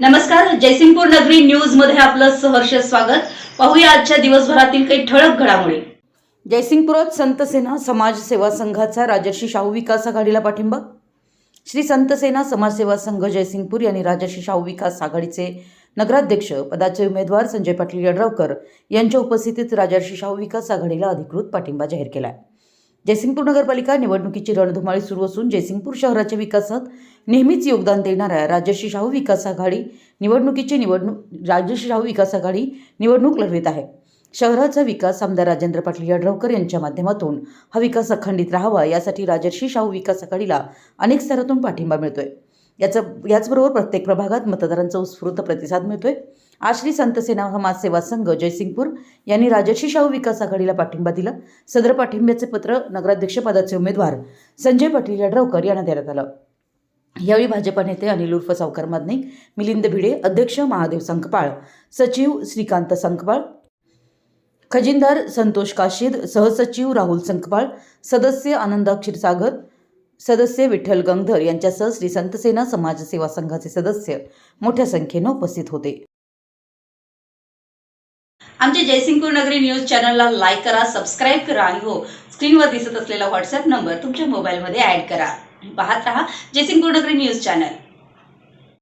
नमस्कार जयसिंगपूर नगरी न्यूजमध्ये आपलं सहर्ष स्वागत. पाहूया आजच्या दिवसभरातील काही ठळक घडामोडी. जयसिंगपुरात संत सेना समाज सेवा संघाचा राजर्षी शाहू विकास आघाडीला पाठिंबा? श्री संत सेना समाजसेवा संघ जयसिंगपूर यांनी राजर्षी शाहू विकास आघाडीचे नगराध्यक्ष पदाचे उमेदवार संजय पाटील यड्रावकर यांच्या उपस्थितीत राजर्षी शाहू विकास आघाडीला अधिकृत पाठिंबा जाहीर केला आहे जयसिंगपूर नगरपालिका निवडणुकीची रणधुमाळी सुरू असून जयसिंगपूर शहराच्या विकासात नेहमीच योगदान देणाऱ्या राजर्षी शाहू विकास आघाडी निवडणुकीची निवडणूक राजर्षी शाहू विकास आघाडी निवडणूक लढवित आहे. शहराचा विकास आमदार राजेंद्र पाटील यड्रावकर यांच्या माध्यमातून हा विकास अखंडित राहावा यासाठी राजर्षी शाहू विकास आघाडीला अनेक स्तरातून पाठिंबा मिळतोय. याचं याचबरोबर प्रत्येक प्रभागात मतदारांचा उत्स्फूर्त प्रतिसाद मिळतोय. आश्री संतसेना समाजसेवा संघ जयसिंगपूर यांनी राजर्षी शाहू विकास आघाडीला पाठिंबा दिला. सदर पाठिंब्याचे पत्र नगराध्यक्षपदाचे उमेदवार संजय पाटील यड्रावकर यांना देण्यात आलं. यावेळी भाजपा नेते अनिल उर्फ सावकार मादनिक मिलिंद भिडे अध्यक्ष महादेव संकपाळ सचिव श्रीकांत संकपाळ खजिनदार संतोष काशीद सहसचिव राहुल संकपाळ सदस्य आनंद क्षीरसागर सदस्य विठ्ठल गंगधर यांच्यासह श्री संतसेना समाजसेवा संघाचे सदस्य मोठ्या संख्येनं उपस्थित होते. आमच्या जयसिंगपूर नगरी न्यूज चॅनलला लाईक करा सबस्क्राईब करा आणि हो स्क्रीनवर दिसत असलेला व्हॉट्सअप नंबर तुमच्या मोबाईलमध्ये ऍड करा. पाहत रहा जयसिंगपूर नगरी न्यूज चॅनल.